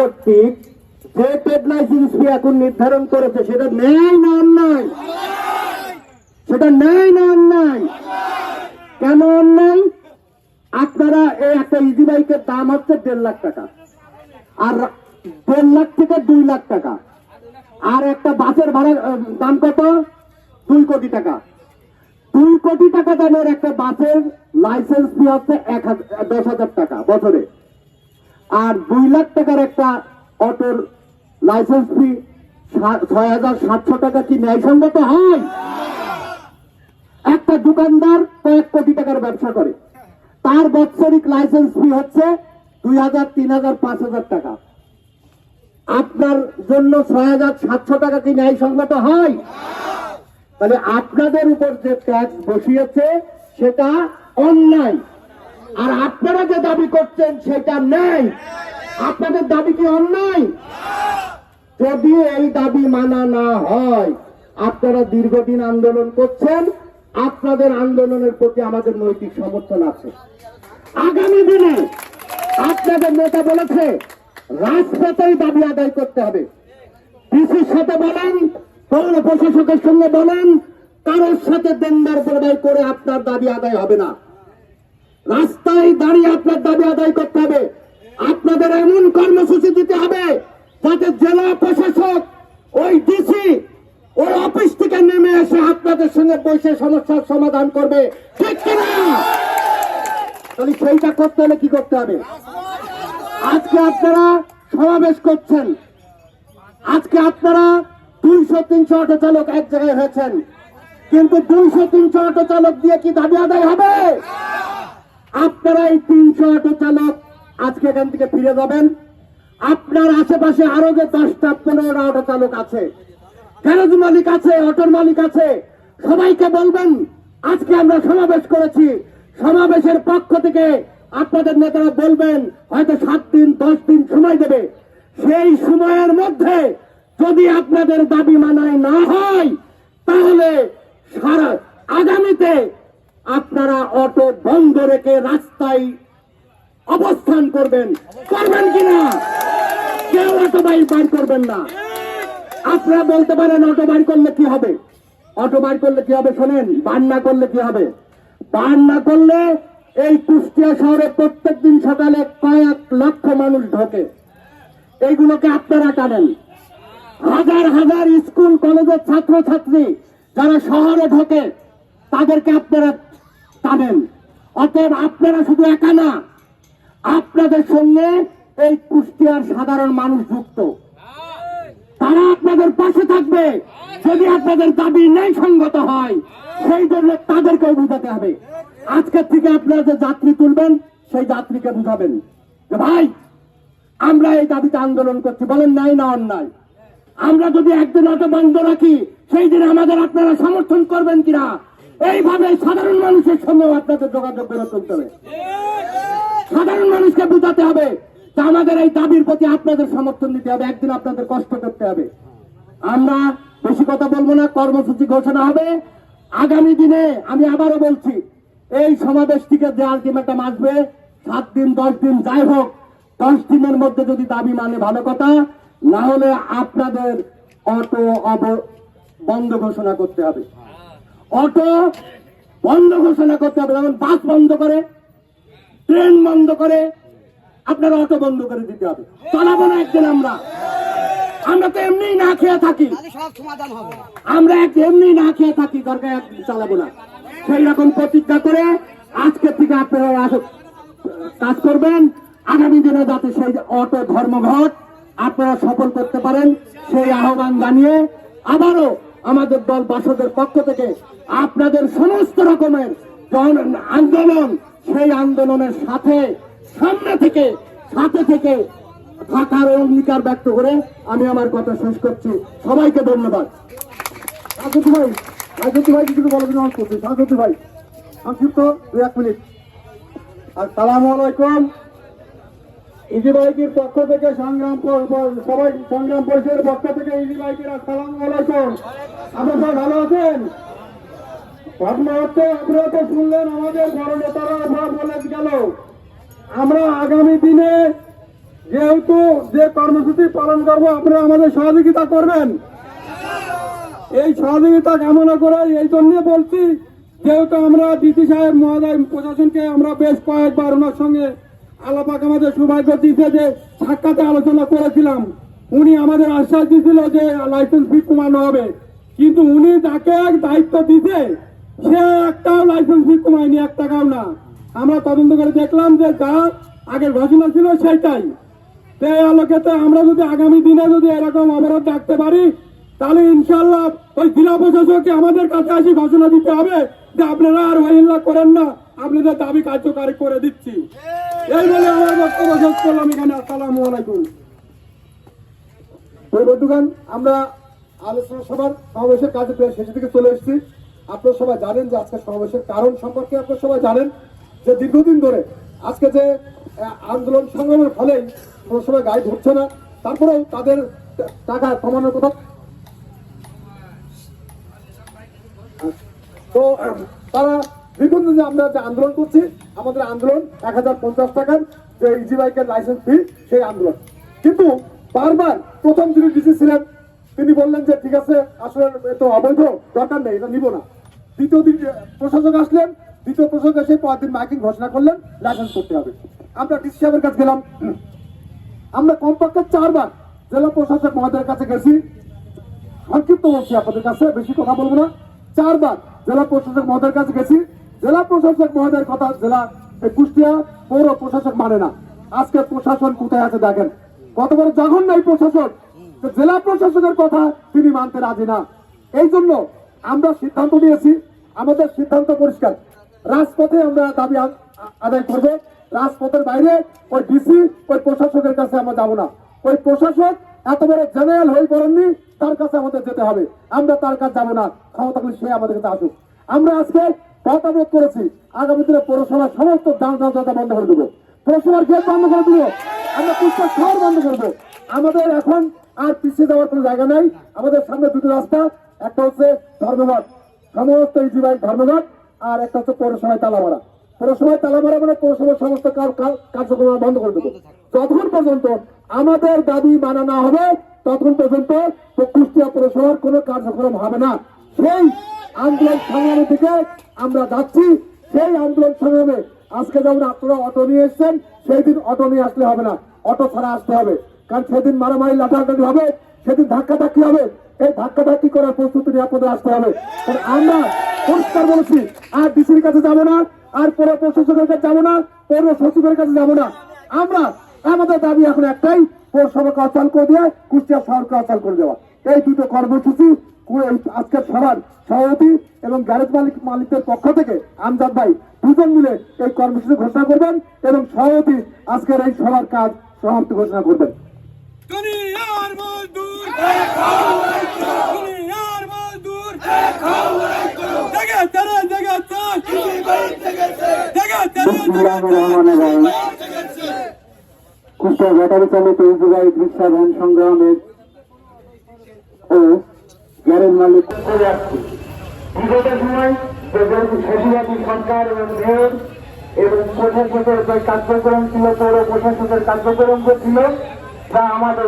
কর্তৃক যে trade licence ফি এখন নির্ধারণ করেছে, সেটা ন্যায় না অন্যায়? সেটা ন্যায় না অন্যায়? কেন অন্যায়? আপনারা এই একটা ইজি বাইকের দাম হচ্ছে দেড় লাখ টাকা। আর দেড় লাখ থেকে দুই লাখ টাকা। আর একটা বাসের ভাড়া দাম কত? দুই কোটি টাকা। দুই কোটি টাকা দামের একটা বাসের লাইসেন্স ফি হচ্ছে এক হাজার দশ হাজার টাকা বছরে। আর দুই লাখ টাকার একটা অটোর লাইসেন্স ফি ছয় হাজার সাতশো টাকা কি ন্যায়সঙ্গত হয়? একটা দোকানদার কয়েক কোটি টাকার ব্যবসা করে। তার বাৎসরিক লাইসেন্স ফি হচ্ছে দুই হাজার, তিন হাজার, পাঁচ হাজার টাকা। আপনার জন্য ছয় হাজার সাতশো টাকা কি ন্যায়সঙ্গত হয়? তাহলে আপনাদের উপর যে ট্যাক্স বসিয়েছে, সেটা অন্যায়। আর আপনারা যে দাবি করছেন সেটা নেই আপনাদের দাবি কি অন্যায়? যদি এই দাবি মানা না হয়, আপনারা দীর্ঘদিন আন্দোলন করছেন, আপনাদের আন্দোলনের প্রতি আমাদের নৈতিক সমর্থন আছে। আগামী দিনে আপনাদের নেতা বলেছে, রাজপথেই দাবি আদায় করতে হবে। ডিসির সাথে বলেন, পৌর প্রশাসকের সঙ্গে বলেন, কারোর সাথে দেনদার প্রদায় করে আপনার দাবি আদায় হবে না। রাস্তায় দাঁড়িয়ে আপনার দাবি আদায় করতে হবে। আপনাদের এমন কর্মসূচি দিতে হবে যাতে জেলা প্রশাসক, ওই ডিসি, ওই অফিস থেকে নেমে এসে আপনাদের সঙ্গে বসে সমস্যার সমাধান করবে। ঠিক কিনা? তাহলে সেইটা করতে হলে কি করতে হবে? আজকে আপনারা সমাবেশ করছেন। আজকে আপনারা দুইশো, তিনশো অটো চালক এক জায়গায় হয়েছেন। কিন্তু দুইশো, তিনশো অটো চালক দিয়ে কি দাবি আদায় হবে? আপনারা এই তিনশো অটো চালক আজকে এখান থেকে ফিরে যাবেন। আপনার আশেপাশে আরও যে দশটা, পনেরোটা অটো চালক আছে। গ্যারেজ মালিক আছে, অটোর মালিক আছে, সবাইকে বলবেন, আজকে আমরা সমাবেশ করেছি। সমাবেশের পক্ষ থেকে আপনাদের নেতারা বলবেন, হয়তো সাত দিন, দশ দিন সময় দেবে। সেই সময়ের মধ্যে যদি আপনাদের দাবি মানায় না হয়, তাহলে সারা আগামীতে আপনারা অটো বন্ধ রেখে রাস্তায় অবস্থান করবেন। করবেন কিনা কেউ অটো বাইক বাইর করবেন না। আপনারা বলতে পারেন অটো বাইর করলে কি হবে? অটো বাইর করলে কি হবে শোনেন বান না করলে কি হবে? বান না করলে এই কুষ্টিয়া শহরে প্রত্যেক দিন সকালে কয়েক লক্ষ মানুষ ঢোকে। এইগুলোকে আপনারা টানেন। হাজার হাজার স্কুল, কলেজের ছাত্র ছাত্রী যারা শহরে ঢোকে, তাদেরকে আপনারা টানেন অতএব আপনারা শুধু একা না, আপনাদের সঙ্গে এই কুষ্টিয়ার সাধারণ মানুষ যুক্ত। তারা আপনাদের পাশে থাকবে। যদি আপনাদের দাবি নেই সঙ্গত হয়, সেই জন্য তাদেরকেও বুঝাতে হবে। আজকের থেকে আপনারা যে যাত্রী তুলবেন, সেই যাত্রীকে বুঝাবেন। ভাই, আমরা এই দাবিতে আন্দোলন করছি, বলেন নাই না অন্যায়? আমরা যদি একদিন অটো বন্ধ রাখি, সেই দিন আমাদের আপনারা সমর্থন করবেন কিনা? এইভাবে সাধারণ মানুষের সঙ্গে আপনাদের যোগাযোগ করে তুলতে হবে। সাধারণ মানুষকে বুঝাতে হবে আমাদের এই দাবির প্রতি আপনাদের সমর্থন দিতে হবে, একদিন আপনাদের কষ্ট করতে হবে। আমরা বেশি কথা বলব না, কর্মসূচি ঘোষণা হবে। আগামী দিনে আমি আবারও বলছি, এই সমাবেশ থেকে যে আলটিমেটাম আসবে, সাত দিন, দশ দিন, যাই হোক, দশ দিনের মধ্যে যদি দাবি মানে ভালো কথা, না হলে আপনাদের অটো অব বন্ধ ঘোষণা করতে হবে। অটো বন্ধ ঘোষণা করতে হবে যেমন বাস বন্ধ করে ট্রেন বন্ধ করে আপনার অটো বন্ধ করে দিতে হবে। চালাবো না একদিন আমরা। আমরা তো এমনি না খেয়ে থাকি। আমরা এমনি না খেয়ে থাকি দরকার একদিন চালাবো না। সেই রকম প্রতিজ্ঞা করে আজকের থেকে আপনারা কাজ করবেন। আগামী দিনে যাতে সেই অটো ধর্মঘট আপনারা সফল করতে পারেন সেই আহ্বান জানিয়ে আবারও আমাদের দল বাসদের পক্ষ থেকে আপনাদের সমস্ত রকমের আন্দোলন সেই আন্দোলনের সাথে, সামনে থেকে, সাথে থেকে থাকার অঙ্গীকার ব্যক্ত করে আমি আমার কথা শেষ করছি। সবাইকে ধন্যবাদ। রাজনীতি ভাই রাজনীতি ভাই, কিছু বলার জন্য করছি। রাজনীতি ভাই, সংক্ষিপ্ত দু এক মিনিট। আসসালামু আলাইকুম। ইজি বাইকের পক্ষ থেকে সংগ্রাম সবাই সংগ্রাম পরিষদের পক্ষ থেকে ইজি বাইকের আসসালামু আলাইকুম। আপনারা ভালো আছেন? আপনারা তো শুনলেন আমাদের বড় নেতারা বলে গেল, আমরা আগামী দিনে যেহেতু যে কর্মসূচি পালন করব, আপনারা আমাদের সহযোগিতা করবেন। এই সহযোগিতা কামনা করে এই জন্য বলছি, যেহেতু আমরা ডিসি সাহেব মহোদয় প্রশাসনকে আমরা বেশ কয়েকবার ওনার সঙ্গে আলাপাক আমাদের সৌভাগ্য দিতে যে সাক্ষাতে আলোচনা করেছিলাম, উনি আমাদের আশ্বাস দিয়েছিল যে লাইসেন্স ফি কমানো হবে। কিন্তু উনি তাকে এক দায়িত্ব দিতে সে একটাও লাইসেন্স ফি কমায়নি এক টাকাও না। আমরা তদন্ত করে দেখলাম যে যা আগের ঘোষণা ছিল সেটাই সেই আলোকেতে আমরা যদি আগামী দিনে যদি এরকম অবরোধ ডাকতে পারি, তাহলে ইনশাল্লাহ ওই জেলা প্রশাসককে আমাদের কাছে আসি ঘোষণা দিতে হবে যে আপনারা আর অহিল্লা করেন না, আপনাদের দাবি কার্যকারী করে দিচ্ছি। এই বলে আমার বক্তব্য শেষ করলাম এখানে। আসসালামু আলাইকুম। ওই আমরা আলোচনা সভার সমাবেশের কাজে প্রায় শেষের দিকে চলে এসেছি। আপনারা সবাই জানেন যে আজকে সমাবেশের কারণ সম্পর্কে আপনারা সবাই জানেন যে দীর্ঘদিন ধরে আজকে যে আন্দোলন সংগ্রামের ফলেই কোনো সময় গায়ে ধরছে না, তারপরেও তাদের টাকা কমানোর কথা। তো, তারা দীর্ঘদিন যে আমরা যে আন্দোলন করছি, আমাদের আন্দোলন এক হাজার পঞ্চাশ টাকার যে ইজি বাইকের লাইসেন্স ফি সেই আন্দোলন। কিন্তু বারবার প্রথম যিনি ডিসি ছিলেন, তিনি বললেন যে, ঠিক আছে, আসলে এ তো অবৈধ, দরকার নেই, এটা নিব না। দ্বিতীয় দিন প্রশাসক আসলেন, দ্বিতীয় প্রশাসক এসে পরের দিন মাইকিং ঘোষণা করলেন, লাইসেন্স করতে হবে। আমরা ডিসি সাহেবের কাছে গেলাম। আমরা কমপক্ষে চারবার জেলা প্রশাসক মহোদয়ের কাছে গেছি। সংক্ষিপ্ত বলছি আপনাদের কাছে, বেশি কথা বলব না। চারবার জেলা প্রশাসক মহোদয়ের কাছে গেছি। জেলা প্রশাসক মহোদয়ের কথা জেলা কুষ্টিয়া, পৌর প্রশাসক মানে না। আজকে প্রশাসন কোথায় আছে দেখেন। কত বড় জঘন্য এই প্রশাসন। জেলা প্রশাসকের কথা তিনি মানতে রাজি না। এই জন্য আমরা সিদ্ধান্ত নিয়েছি আমাদের সিদ্ধান্ত পরিষ্কার। রাজপথে আমরা দাবি আদায় করব। রাজপথের বাইরে ওই ডিসি ওই প্রশাসকের কাছে আমরা যাব না। ওই প্রশাসক এত বড় জেনারেল হয়ে পড়েননি, তার কাছে আমাদের যেতে হবে। আমরা তার কাছে যাব না। ক্ষমতা সে আমাদের কাছে আসুক। আমরা আজকে মতামত করেছি। আগামী দিনে পৌরসভার সমস্ত দাম দাম বন্ধ করে দেবো। পৌরসভার গেট বন্ধ করে দেবো। আমরা পুষ্কর শহর বন্ধ করব আমাদের এখন আর পিছিয়ে যাওয়ার কোনো জায়গা নাই। আমাদের সামনে দুটো রাস্তা। একটা হচ্ছে ধর্মঘট। সমস্ত ইজিবাই ধর্মঘট, আর একটা হচ্ছে পৌরসভায় তালামারা। পৌরসভায় তালামারা মানে পৌরসভার সমস্ত কার- কার- কার্যক্রম বন্ধ করে দেবো। যতক্ষণ পর্যন্ত আমাদের দাবি মানা না হবে, ততক্ষণ পর্যন্ত কুষ্টিয়া পৌরসভার কোনো কার্যক্রম হবে না। সেই আন্দোলন সংগ্রামের দিকে আমরা যাচ্ছি। সেই আন্দোলন সংগ্রামে আজকে যেমন আপনারা অটো নিয়ে এসছেন, সেই দিন অটো নিয়ে আসলে হবে না। অটো ছাড়া আসতে হবে। কারণ সেদিন মারামারি লাঠালাঠি হবে, সেদিন ধাক্কা ধাক্কি হবে। এই ধাক্কা ধাক্কি করার প্রস্তুতি আপনাদের আসতে হবে। আমরা পরিষ্কার বলেছি, আর ডিসির কাছে যাব না, আর পৌর প্রশাসকের কাছে যাব না, পৌর সচিবের কাছে যাব না। আমরা, আমাদের দাবি এখন একটাই, পৌরসভাকে অচল করে দেওয়া, কুষ্টিয়া শহরকে অচল করে দেওয়া। এই দুটো কর্মসূচি আজকের সভার সভাপতি এবং গ্যারেজ মালিক, মালিকদের পক্ষ থেকে আমজাদ ভাই দুজন মিলে এই কর্মসূচি ঘোষণা করবেন এবং সভাপতি আজকের এই সভার কাজ সমাপ্তি ঘোষণা করবেন। কুষ্টিয়া ব্যাটারি চালিত ইজিবাই রিক্সা ভ্যান সংগ্রামের ও মালিক। বিগত সময় সরকার এবং এবং প্রশাসকের কার্যক্রম ছিল, পৌর প্রশাসকের কার্যক্রম ছিল তা আমাদের